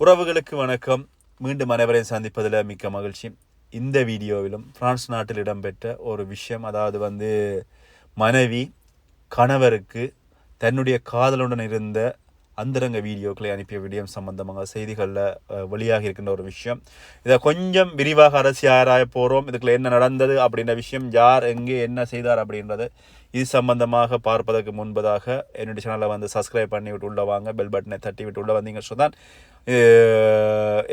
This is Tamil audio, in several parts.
உறவுகளுக்கு வணக்கம். மீண்டும் அனைவரையும் சந்திப்பதில் மிக்க மகிழ்ச்சி. இந்த வீடியோவிலும் பிரான்ஸ் நாட்டில் இடம்பெற்ற ஒரு விஷயம் அதாவது வந்து மனைவி கணவருக்கு தன்னுடைய காதலுடன் இருந்த அந்தரங்க வீடியோக்களை அனுப்பிய விடயம் சம்பந்தமாக செய்திகளில் வெளியாக இருக்கின்ற ஒரு விஷயம். இதை கொஞ்சம் விரிவாக அரசியாராய ஆராய போகிறோம் இதுக்குள்ள என்ன நடந்தது அப்படின்ற விஷயம் யார் எங்கே என்ன செய்தார் அப்படின்றது இது சம்பந்தமாக பார்ப்பதற்கு முன்பதாக என்னுடைய சேனலை வந்து சப்ஸ்கிரைப் பண்ணி விட்டு உள்ளே வாங்க பெல் பட்டனை தட்டி விட்டு உள்ளே வந்தீங்க சொன்னால்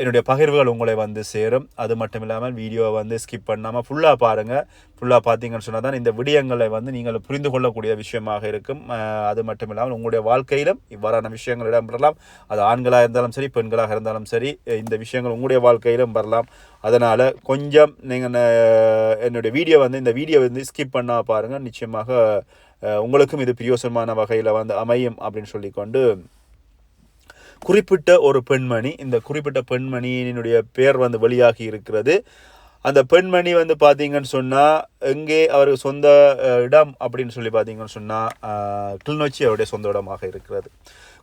என்னுடைய பகிர்வுகள் உங்களை வந்து சேரும். அது மட்டும் இல்லாமல் வீடியோவை வந்து ஸ்கிப் பண்ணாமல் ஃபுல்லாக பாருங்கள் ஃபுல்லாக பார்த்தீங்கன்னு சொன்னால் தான் இந்த விடயங்களை வந்து நீங்கள் புரிந்து கொள்ளக்கூடிய விஷயமாக இருக்கும். அது மட்டும் இல்லாமல் உங்களுடைய வாழ்க்கையிலும் இவ்வாறான விஷயங்கள் இடம்பெறலாம். அது ஆண்களாக இருந்தாலும் சரி பெண்களாக இருந்தாலும் சரி இந்த விஷயங்கள் உங்களுடைய வாழ்க்கையிலும் வரலாம். அதனால் கொஞ்சம் நீங்கள் என்னுடைய வீடியோ வந்து இந்த வீடியோ வந்து ஸ்கிப் பண்ணால் பாருங்கள் நிச்சயமாக உங்களுக்கும் இது பிரியோசனமான வகையில் வந்து அமையும் அப்படின்னு சொல்லிக்கொண்டு குறிப்பிட்ட ஒரு பெண்மணி இந்த குறிப்பிட்ட பெண்மணியினுடைய பேர் வந்து வெளியாகி இருக்கிறது. அந்த பெண்மணி வந்து பார்த்தீங்கன்னு சொன்னால் எங்கே அவருக்கு சொந்த இடம் அப்படின்னு சொல்லி பார்த்தீங்கன்னு சொன்னால் கிளிநொச்சி அவருடைய சொந்த இடமாக இருக்கிறது.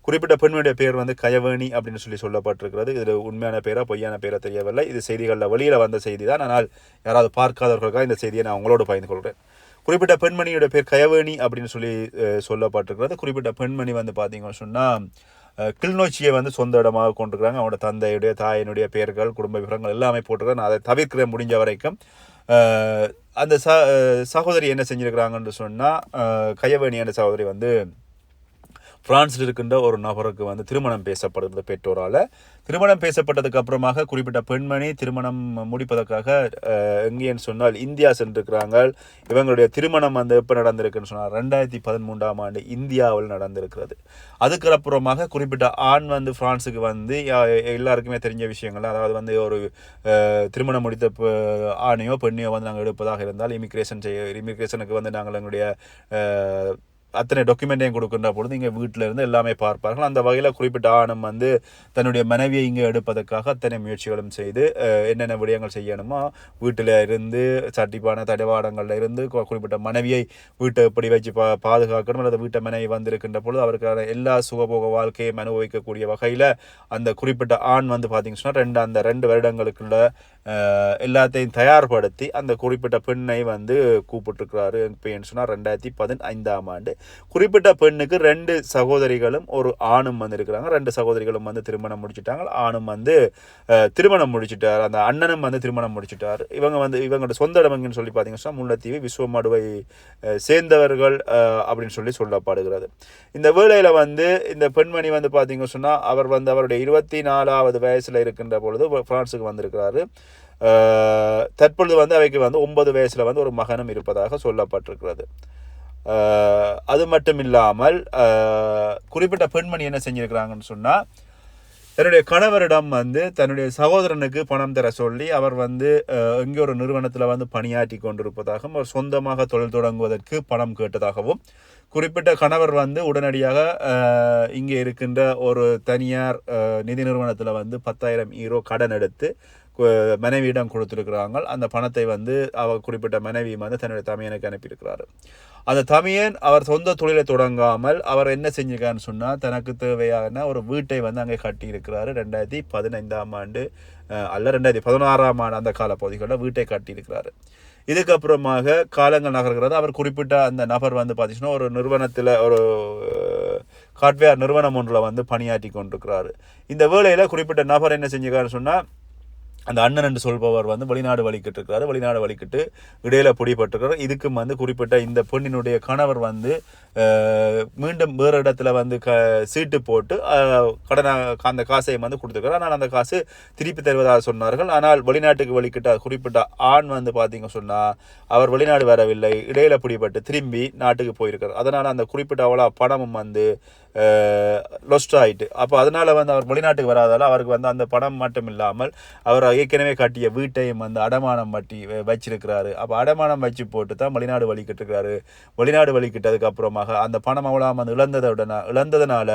குறிப்பிட்ட பெண்ணுடைய பேர் வந்து கயவேணி அப்படின்னு சொல்லி சொல்லப்பட்டிருக்கிறது. இது உண்மையான பேரா பொய்யான பேரா தெரியவில்லை. இது செய்திகளில் வெளியில் வந்த செய்தி தான் ஆனால் யாராவது பார்க்காதவர்களுக்காக இந்த செய்தியை நான் உங்களோடு பகிர்ந்து கொள்கிறேன். குறிப்பிட்ட பெண்மணியோட பேர் கயவேணி அப்படின்னு சொல்லி சொல்லப்பட்டிருக்கிறது. குறிப்பிட்ட பெண்மணி வந்து பார்த்தீங்கன்னு சொன்னால் கிளிநொச்சியை வந்து சொந்த இடமாக கொண்டிருக்கிறாங்க. அவனோட தந்தையுடைய தாயினுடைய பெயர்கள் குடும்ப விவரங்கள் எல்லாமே போட்டிருக்காங்க நான் அதை தவிர்க்கிறேன் முடிஞ்ச வரைக்கும். அந்த ச சகோதரி என்ன செஞ்சுருக்கிறாங்கன்னு சொன்னால் கயவேணி என்ற சகோதரி வந்து பிரான்ஸில் இருக்கின்ற ஒரு நபருக்கு வந்து திருமணம் பேசப்படுகிறது பெற்றோரால். திருமணம் பேசப்பட்டதுக்கு அப்புறமாக குறிப்பிட்ட பெண்மணி திருமணம் முடிப்பதற்காக எங்கேன்னு சொன்னால் இந்தியா சென்றிருக்கிறாங்க. இவங்களுடைய திருமணம் வந்து எப்போ நடந்திருக்குன்னு சொன்னால் ரெண்டாயிரத்தி பதிமூன்றாம் ஆண்டு இந்தியாவில் நடந்திருக்கிறது. அதுக்கு அப்புறமாக குறிப்பிட்ட ஆண் வந்து ஃப்ரான்ஸுக்கு வந்து யா- எல்லாருக்குமே தெரிஞ்ச விஷயங்கள் அதாவது வந்து ஒரு திருமணம் முடித்த ஆணையோ பெண்ணையோ வந்து நாங்கள் எடுப்பதாக இருந்தால் இமிக்ரேஷன் செய்ய இமிக்ரேஷனுக்கு வந்து நாங்கள் எங்களுடைய அத்தனை டாக்குமெண்ட்டையும் கொடுக்கின்ற பொழுது இங்கே வீட்டில் இருந்து எல்லாமே பார்ப்பார்கள். அந்த வகையில் குறிப்பிட்ட ஆணும் வந்து தன்னுடைய மனைவியை இங்கே எடுப்பதற்காக அத்தனை முயற்சிகளும் செய்து என்னென்ன விடயங்கள் செய்யணுமோ வீட்டில் இருந்து சட்டிப்பான தடவாடங்களில் இருந்து குறிப்பிட்ட மனைவியை வீட்டை எப்படி வச்சு பா பாதுகாக்கணும் அல்லது வீட்டை மனைவி வந்திருக்கின்ற பொழுது அவருக்கான எல்லா சுகபோக வாழ்க்கையும் அனுபவிக்கக்கூடிய வகையில் அந்த குறிப்பிட்ட ஆண் வந்து பார்த்தீங்கன்னு சொன்னால் ரெண்டு அந்த ரெண்டு வருடங்களுக்குள்ள எல்லாத்தையும் தயார்படுத்தி அந்த குறிப்பிட்ட பெண்ணை வந்து கூப்பிட்டுருக்கிறாரு. இப்போ சொன்னால் ரெண்டாயிரத்தி பதினைந்தாம் ஆண்டு குறிப்பிட்ட பெண்ணுக்கு ரெண்டு சகோதரிகளும் ஒரு ஆணும் வந்து இருக்கிறாங்க. ரெண்டு சகோதரிகளும் வந்து திருமணம் முடிச்சிட்டாங்க. ஆணும் வந்து திருமணம் முடிச்சிட்டார். அந்த அண்ணனும் வந்து திருமணம் முடிச்சிட்டார். இவங்க வந்து இவங்களோட சொந்த இடமங்கன்னு சொல்லி பார்த்தீங்கன்னா முல்லைத்தீவு விஸ்வமடுவை சேர்ந்தவர்கள் அப்படின்னு சொல்லி சொல்லப்படுகிறது. இந்த வேளையில் வந்து இந்த பெண்மணி வந்து பார்த்தீங்க சொன்னால் அவர் வந்து அவருடைய இருபத்தி நாலாவது வயசில் இருக்கின்ற பொழுது பிரான்ஸுக்கு வந்திருக்கிறாரு. தற்பொழுது வந்து அவைக்கு வந்து ஒன்பது வயசில் வந்து ஒரு மகனும் இருப்பதாக சொல்லப்பட்டிருக்கிறது. அது மட்டும் இல்லாமல் குறிப்பிட்ட பெண்மணி என்ன செஞ்சிருக்கிறாங்கன்னு சொன்னால் தன்னுடைய கணவரிடம் வந்து தன்னுடைய சகோதரனுக்கு பணம் தர சொல்லி அவர் வந்து இங்கே எங்கே ஒரு நிறுவனத்தில் வந்து பணியாற்றி கொண்டிருப்பதாகவும் அவர் சொந்தமாக தொழில் தொடங்குவதற்கு பணம் கேட்டதாகவும் குறிப்பிட்ட கணவர் வந்து உடனடியாக இங்கே இருக்கின்ற ஒரு தனியார் நிதி நிறுவனத்தில் வந்து பத்தாயிரம் ஈரோ கடன் எடுத்து மனைவியிடம் கொடுத்துருக்கிறாங்க அந்த பணத்தை வந்து அவர் குறிப்பிட்ட மனைவி வந்து தன்னுடைய தமையனுக்கு அனுப்பியிருக்கிறாரு. அந்த தமையன் அவர் சொந்த தொழிலை தொடங்காமல் அவர் என்ன செஞ்சிருக்காருன்னு சொன்னால் தனக்கு தேவையான ஒரு வீட்டை வந்து அங்கே கட்டியிருக்கிறாரு. ரெண்டாயிரத்தி பதினைந்தாம் ஆண்டு அல்ல ரெண்டாயிரத்தி பதினாறாம் ஆண்டு அந்த கால பகுதிகளில் வீட்டை கட்டியிருக்கிறாரு. இதுக்கப்புறமாக காலங்கள் நகர்கிறது. அவர் குறிப்பிட்ட அந்த நபர் வந்து பார்த்திங்கன்னா ஒரு நிறுவனத்தில் ஒரு காட்வேர் நிறுவனம் ஒன்றில் வந்து பணியாற்றி கொண்டிருக்கிறாரு. இந்த வேலையில் குறிப்பிட்ட நபர் என்ன செஞ்சிருக்காருன்னு சொன்னால் அந்த அண்ணன் என்று சொல்பவர் வந்து வெளிநாடு வலிக்கிட்டு இருக்கிறாரு வெளிநாடு வலிக்கிட்டு இடையில பிடிபட்டிருக்கிறார். இதுக்கும் வந்து குறிப்பிட்ட இந்த பெண்ணினுடைய கணவர் வந்து மீண்டும் வேறு இடத்துல வந்து க சீட்டு போட்டு கடனை அந்த காசையும் வந்து கொடுத்துருக்காரு. ஆனால் அந்த காசு திருப்பி தருவதாக சொன்னார்கள். ஆனால் வெளிநாட்டுக்கு வலிக்கிட்ட குறிப்பிட்ட ஆண் வந்து பார்த்தீங்க சொன்னால் அவர் வெளிநாடு வரவில்லை. இடையில பிடிபட்டு திரும்பி நாட்டுக்கு போயிருக்கார். அதனால் அந்த குறிப்பிட்ட அவ்வளோ பணமும் வந்து லொஸ்ட் ஆகிட்டு அப்போ அதனால் வந்து அவர் வெளிநாட்டுக்கு வராதால் அவருக்கு வந்து அந்த பணம் மட்டும் இல்லாமல் அவர் ஏற்கனவே கட்டிய வீட்டையும் வந்து அடமானம் வட்டி வச்சிருக்கிறாரு. அப்போ அடமானம் வச்சு போட்டு தான் வெளிநாடு வலிக்கிட்டு இருக்கிறாரு வெளிநாடு வலிக்கிட்டதுக்கு காரணமாக அந்த பணம் அவ்வளோ வந்து இழந்ததுடன் இழந்ததுனால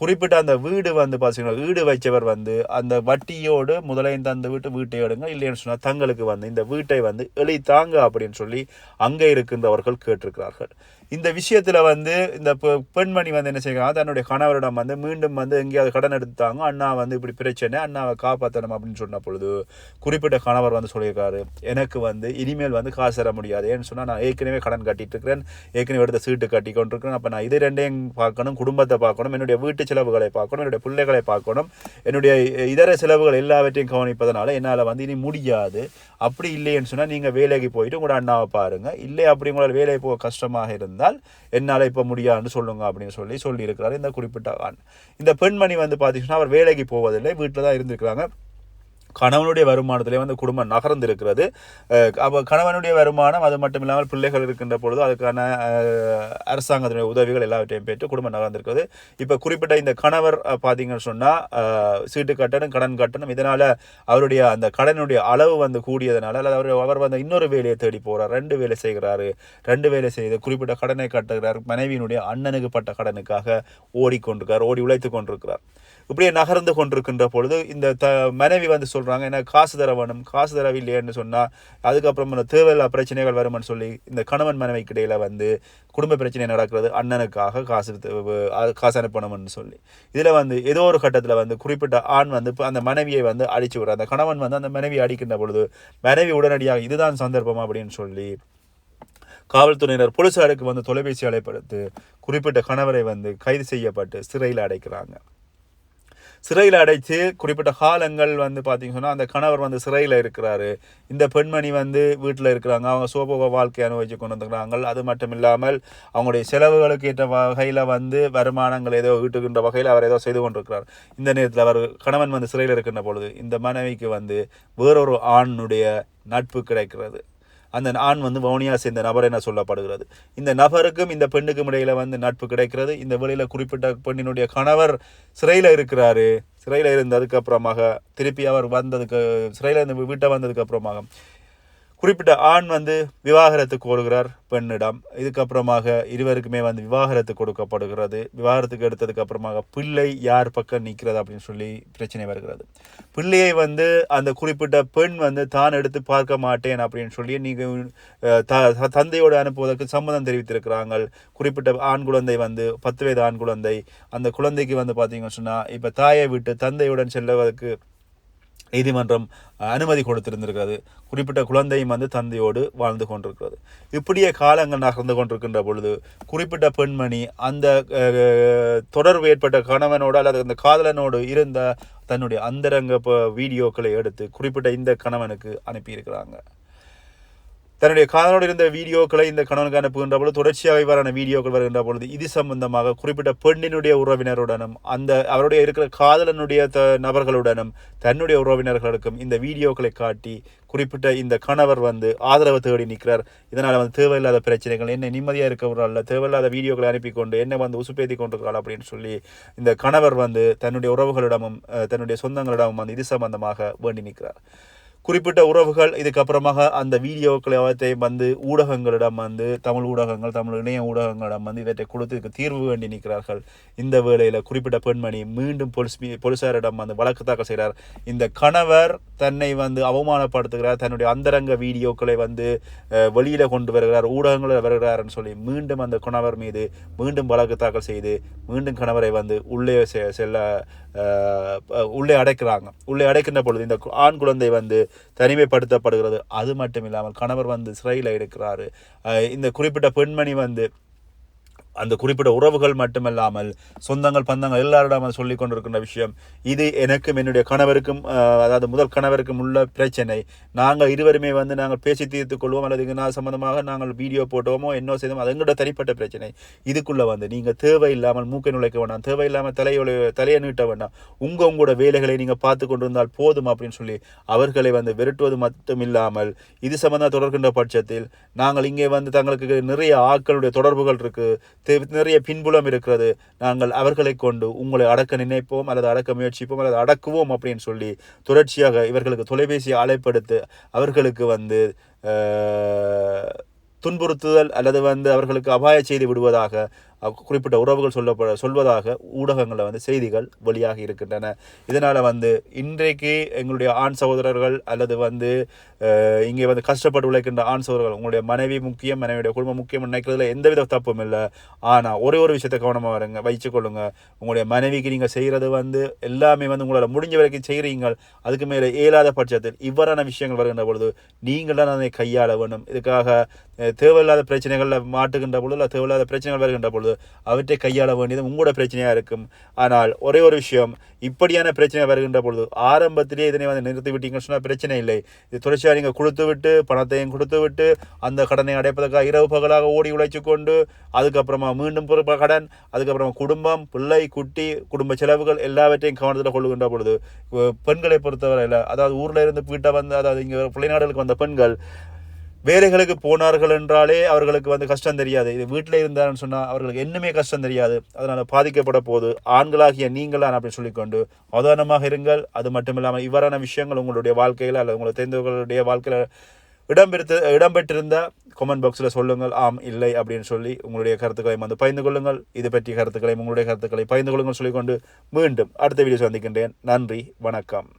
குறிப்பிட்ட அந்த வீடு வந்து பார்த்தீங்கன்னா வீடு வச்சவர் வந்து அந்த வட்டியோடு முதலையும் தந்து விட்டு வீட்டை எடுங்க இல்லைன்னு சொன்னால் தங்களுக்கு வந்து இந்த வீட்டை வந்து எளித்தாங்க அப்படின்னு சொல்லி அங்கே இருக்கின்றவர்கள் கேட்டிருக்கிறார்கள். இந்த விஷயத்தில் வந்து இந்த பெண்மணி வந்து என்ன செய்யறாங்க தன்னுடைய கணவரிடம் வந்து மீண்டும் வந்து எங்கேயாவது கடன் எடுத்தாங்க. அண்ணா வந்து இப்படி பிரச்சனை அண்ணாவை காப்பாற்றணும் அப்படின்னு சொன்ன பொழுது குறிப்பிட்ட கணவர் வந்து சொல்லியிருக்காரு எனக்கு வந்து இனிமேல் வந்து காசு தர முடியாது. ஏன்னு சொன்னால் நான் ஏற்கனவே கடன் கட்டிட்டு இருக்கிறேன். ஏற்கனவே எடுத்த சீட்டு கட்டி கொண்டிருக்கிறேன். அப்போ நான் இது ரெண்டையும் பார்க்கணும் குடும்பத்தை பார்க்கணும் என்னுடைய வீட்டு செலவுகளை பார்க்கணும் என்னுடைய பிள்ளைகளை பார்க்கணும் என்னுடைய இதர செலவுகள் எல்லாவற்றையும் கவனிப்பதனால என்னால் வந்து இனி முடியாது. அப்படி இல்லைன்னு சொன்னால் நீங்கள் வேலைக்கு போயிட்டு உங்களோட அண்ணாவை பாருங்க. இல்லை அப்படி உங்களால் வேலைக்கு போக கஷ்டமாக இருந்தால் என்னால் இப்போ முடியாதுன்னு சொல்லுங்க அப்படின்னு சொல்லி சொல்லியிருக்கிறார் இந்த குறிப்பிட்ட ஆண். இந்த பெண்மணி வந்து பார்த்தீங்கன்னா அவர் வேலைக்கு போவதில்லை வீட்டில் தான் இருந்திருக்கிறாங்க. கணவனுடைய வருமானத்திலே வந்து குடும்பம் நகர்ந்து இருக்கிறது அப்போ கணவனுடைய வருமானம் அது மட்டும் இல்லாமல் பிள்ளைகள் இருக்கின்ற பொழுது அதுக்கான அரசாங்கத்தினுடைய உதவிகள் எல்லாவற்றையும் பெற்று குடும்பம் நகர்ந்திருக்கிறது. இப்போ குறிப்பிட்ட இந்த கணவர் பார்த்தீங்கன்னு சொன்னால் சீட்டு கட்டணம் கடன் கட்டணம். இதனால் அவருடைய அந்த கடனுடைய அளவு வந்து கூடியதுனால அல்லது அவர் அவர் வந்து இன்னொரு வேலையை தேடி போகிறார் ரெண்டு வேலை செய்கிறாரு. ரெண்டு வேலை செய்து குறிப்பிட்ட கடனை கட்டுகிறார். மனைவியினுடைய அண்ணனுக்கு பட்ட கடனுக்காக ஓடிக்கொண்டிருக்கிறார் ஓடி உழைத்து கொண்டிருக்கிறார். இப்படியே நகர்ந்து கொண்டிருக்கின்ற பொழுது இந்த த மனைவி வந்து சொல்கிறாங்க ஏன்னா காசு தர வேணும். காசு தரவில்லையேன்னு சொன்னால் அதுக்கப்புறம் இந்த தேவையில்லா பிரச்சனைகள் வரும்னு சொல்லி இந்த கணவன் மனைவிக்கு இடையில் வந்து குடும்ப பிரச்சனை நடக்கிறது அண்ணனுக்காக காசு காசு அனுப்பணும்னு சொல்லி. இதில் வந்து ஏதோ ஒரு கட்டத்தில் வந்து குறிப்பிட்ட ஆண் வந்து இப்போ அந்த மனைவியை வந்து அடிச்சு விடுற அந்த கணவன் வந்து அந்த மனைவியை அடிக்கின்ற பொழுது மனைவி உடனடியாக இதுதான் சந்தர்ப்பம் அப்படின்னு சொல்லி காவல்துறையினர் போலீசாருக்கு வந்து தொலைபேசி அழைப்படுத்து குறிப்பிட்ட கணவரை வந்து கைது செய்யப்பட்டு சிறையில் அடைக்கிறாங்க. சிறையில் அடைத்து குறிப்பிட்ட காலங்கள் வந்து பார்த்திங்க சொன்னால் அந்த கணவர் வந்து சிறையில் இருக்கிறாரு. இந்த பெண்மணி வந்து வீட்டில் இருக்கிறாங்க. அவங்க சோபோக வாழ்க்கை அனுபவிச்சு கொண்டு வந்துக்கிறாங்க அது மட்டும் இல்லாமல் அவங்களுடைய செலவுகளுக்கு ஏற்ற வகையில் வந்து வருமானங்கள் ஏதோ ஈட்டுகின்ற வகையில் அவர் ஏதோ செய்து கொண்டிருக்கிறார். இந்த நேரத்தில் அவர் கணவன் வந்து சிறையில் இருக்கின்ற பொழுது இந்த மனைவிக்கு வந்து வேறொரு ஆணுடைய நட்பு கிடைக்கிறது. அந்த ஆண் வந்து வவுனியா சேர்ந்த நபர் என சொல்லப்படுகிறது. இந்த நபருக்கும் இந்த பெண்ணுக்கும் இடையில வந்து நட்பு கிடைக்கிறது. இந்த வெளியில குறிப்பிட்ட பெண்ணினுடைய கணவர் சிறையில் இருக்கிறாரு. சிறையில் இருந்ததுக்கு அப்புறமாக திருப்பி அவர் வந்ததுக்கு சிறையில் இருந்து வீட்டை வந்ததுக்கு அப்புறமாக குறிப்பிட்ட ஆண் வந்து விவாகரத்து கோருகிறார் பெண்ணிடம். இதுக்கப்புறமாக இருவருக்குமே வந்து விவாகரத்து கொடுக்கப்படுகிறது. விவாகரத்துக்கு எடுத்ததுக்கு அப்புறமாக பிள்ளை யார் பக்கம் நிற்கிறது அப்படின்னு சொல்லி பிரச்சனை வருகிறது. பிள்ளையை வந்து அந்த குறிப்பிட்ட பெண் வந்து தான் எடுத்து பார்க்க மாட்டேன் அப்படின்னு சொல்லி நீங்கள் த- தந்தையோடு அனுப்புவதற்கு சம்மதம் தெரிவித்திருக்கிறாங்க குறிப்பிட்ட ஆண் குழந்தை வந்து பத்து வயது ஆண் குழந்தை அந்த குழந்தைக்கு வந்து பார்த்தீங்கன்னு சொன்னால் இப்போ தாயை விட்டு தந்தையுடன் செல்வதற்கு நீதிமன்றம் அனுமதி கொடுத்திருந்திருக்கிறது. குறிப்பிட்ட குழந்தையும் வந்து தந்தையோடு வாழ்ந்து கொண்டிருக்கிறது. இப்படியே காலங்கள் நகர்ந்து கொண்டிருக்கின்ற பொழுது குறிப்பிட்ட பெண்மணி அந்த தொடர்பு ஏற்பட்ட கணவனோடு அல்லது அந்த காதலனோடு இருந்த தன்னுடைய அந்தரங்க வீடியோக்களை எடுத்து குறிப்பிட்ட இந்த கணவனுக்கு அனுப்பியிருக்கிறாங்க. தன்னுடைய காதலோடு இருந்த வீடியோக்களை இந்த கணவனுக்கு அனுப்புகின்ற பொழுது தொடர்ச்சியாக இவ்வாறான வீடியோக்கள் வருகின்ற பொழுது இது சம்பந்தமாக குறிப்பிட்ட பெண்ணினுடைய உறவினருடனும் அந்த அவருடைய இருக்கிற காதலனுடைய த நபர்களுடனும் தன்னுடைய உறவினர்களுக்கும் இந்த வீடியோக்களை காட்டி குறிப்பிட்ட இந்த கணவர் வந்து ஆதரவு தேடி நிற்கிறார். இதனால் வந்து தேவையில்லாத பிரச்சனைகள் என்ன நிம்மதியாக இருக்கிறவர்கள் தேவையில்லாத வீடியோக்களை அனுப்பிக்கொண்டு என்ன வந்து உசுப்பேத்தி கொண்டிருக்கிறாள் அப்படின்னு சொல்லி இந்த கணவர் வந்து தன்னுடைய உறவுகளிடமும் தன்னுடைய சொந்தங்களிடமும் வந்து இது சம்பந்தமாக வேண்டி நிற்கிறார். குறிப்பிட்ட உறவுகள் இதுக்கப்புறமாக அந்த வீடியோக்களை வந்து ஊடகங்களிடம் வந்து தமிழ் ஊடகங்கள் தமிழ் இணைய ஊடகங்களிடம் வந்து இவற்றை கொடுத்து இதுக்கு தீர்வு வேண்டி நிற்கிறார்கள். இந்த வேளையில் குறிப்பிட்ட பெண்மணி மீண்டும் போலீஸ் மீ- போலீசாரிடம் வந்து வழக்கு தாக்கல் செய்கிறார். இந்த கணவர் தன்னை வந்து அவமானப்படுத்துகிறார். தன்னுடைய அந்தரங்க வீடியோக்களை வந்து வெளியில் கொண்டு வருகிறார் ஊடகங்களில் வருகிறார்னு சொல்லி மீண்டும் அந்த கணவர் மீது மீண்டும் வழக்கு தாக்கல் செய்து மீண்டும் கணவரை வந்து உள்ளே செ- செல்ல உள்ளே அடைக்கிறாங்க. உள்ளே அடைக்கின்ற பொழுது இந்த ஆண் குழந்தை வந்து தனிமைப்படுத்தப்படுகிறது. அது மட்டும் இல்லாமல் கணவர் வந்து சிறையில் இருக்கிறாரு. இந்த குறிப்பிட்ட பெண்மணி வந்து அந்த குறிப்பிட்ட உறவுகள் மட்டுமல்லாமல் சொந்தங்கள் பந்தங்கள் எல்லாரிடம் சொல்லி கொண்டிருக்கின்ற விஷயம். இது எனக்கும் என்னுடைய கணவருக்கும் அதாவது முதல் கணவருக்கும் உள்ள பிரச்சனை. நாங்கள் இருவருமே வந்து நாங்கள் பேசி தீர்த்து கொள்வோம் அல்லது நான் சம்மந்தமாக நாங்கள் வீடியோ போட்டோமோ என்ன செய்தோம் அது எங்களோட தனிப்பட்ட பிரச்சனை. இதுக்குள்ளே வந்து நீங்கள் தேவையில்லாமல் மூக்கை நுழைக்க வேண்டாம் தேவையில்லாமல் தலையொலி தலையை நீட்ட வேண்டாம். உங்கள் உங்களோட வேலைகளை நீங்கள் பார்த்து கொண்டிருந்தால் போதும் அப்படின்னு சொல்லி அவர்களை வந்து விரட்டுவது மட்டும் இல்லாமல் இது சம்பந்தம் தொடர்கின்ற பட்சத்தில் நாங்கள் இங்கே வந்து தங்களுக்கு நிறைய ஆட்களுடைய தொடர்புகள் இருக்குது நிறைய பின்புலம் இருக்கிறது. நாங்கள் அவர்களை கொண்டு உங்களை அடக்க நினைப்போம் அல்லது அடக்க முயற்சிப்போம் அல்லது அடக்குவோம் அப்படின்னு சொல்லி தொடர்ச்சியாக இவர்களுக்கு தொலைபேசியை அழைப்படுத்து அவர்களுக்கு வந்து துன்புறுத்துதல் அல்லது வந்து அவர்களுக்கு அபாய செய்து விடுவதாக குறிப்பிட்ட உறவுகள் சொல்லப்பட சொல்வதாக ஊடகங்களில் வந்து செய்திகள் வெளியாகி இருக்கின்றன. இதனால் வந்து இன்றைக்கு எங்களுடைய ஆண் சகோதரர்கள் அல்லது வந்து இங்கே வந்து கஷ்டப்பட்டு உழைக்கின்ற ஆண் சகோதரர்கள் உங்களுடைய மனைவி முக்கியம் மனைவியுடைய குடும்பம் முக்கியம் நினைக்கிறதுல எந்தவித தப்பும் இல்லை. ஆனால் ஒரே ஒரு விஷயத்தை கவனமாக வருங்க வச்சுக்கொள்ளுங்க உங்களுடைய மனைவிக்கு நீங்கள் செய்கிறது வந்து எல்லாமே வந்து உங்களால் முடிஞ்ச வரைக்கும் செய்கிறீங்க அதுக்கு மேலே இயலாத பட்சத்தில் இவ்வாறான விஷயங்கள் வருகின்ற பொழுது நீங்கள் தான் அதை கையாள வேண்டும். இதுக்காக தேவையில்லாத பிரச்சனைகளில் மாட்டுகின்ற பொழுது இல்லை தேவையில்லாத பிரச்சனைகள் வருகின்ற பொழுது அவற்றை கையாள வேண்டியது உங்களோட பிரச்சனையாக இருக்கும். ஆனால் ஒரே ஒரு விஷயம் இப்படியான பிரச்சனை வருகின்ற பொழுது ஆரம்பத்திலே இதனை வந்து நிறுத்தி விட்டீங்கன்னு சொன்னால் பிரச்சனை இல்லை. இது தொடர்ச்சியாக நீங்கள் கொடுத்து விட்டு பணத்தையும் கொடுத்து விட்டு அந்த கடனை அடைப்பதற்காக இரவு பகலாக ஓடி உழைச்சி கொண்டு அதுக்கப்புறமா மீண்டும் பொறுப்ப கடன் அதுக்கப்புறமா குடும்பம் பிள்ளை குட்டி குடும்ப செலவுகள் எல்லாவற்றையும் கவனத்தில் கொள்ளுகின்ற பொழுது பெண்களை பொறுத்தவரையில் அதாவது ஊரில் இருந்து வீட்டை வந்து அதாவது இங்கே நாடுகளுக்கு வந்த பெண்கள் வேலைகளுக்கு போனார்கள் என்றாலே அவர்களுக்கு வந்து கஷ்டம் தெரியாது. இது வீட்டில் இருந்தாருன்னு சொன்னால் அவர்களுக்கு என்னமே கஷ்டம் தெரியாது. அதனால் பாதிக்கப்பட போது ஆண்களாகிய நீங்களான் அப்படின்னு சொல்லிக்கொண்டு அவதானமாக இருங்கள். அது மட்டும் இல்லாமல் இவ்வாறான விஷயங்கள் உங்களுடைய வாழ்க்கையில் அல்லது உங்களை தெரிந்தவர்களுடைய வாழ்க்கையில் இடம்பெற்று இடம்பெற்றிருந்த கமெண்ட் பாக்ஸில் சொல்லுங்கள். ஆம் இல்லை அப்படின்னு சொல்லி உங்களுடைய கருத்துக்களை வந்து பகிர்ந்து கொள்ளுங்கள். இது பற்றிய கருத்துக்களை உங்களுடைய கருத்துக்களை பகிர்ந்து கொள்ளுங்கள் சொல்லிக்கொண்டு மீண்டும் அடுத்த வீடியோ சந்திக்கின்றேன். நன்றி வணக்கம்.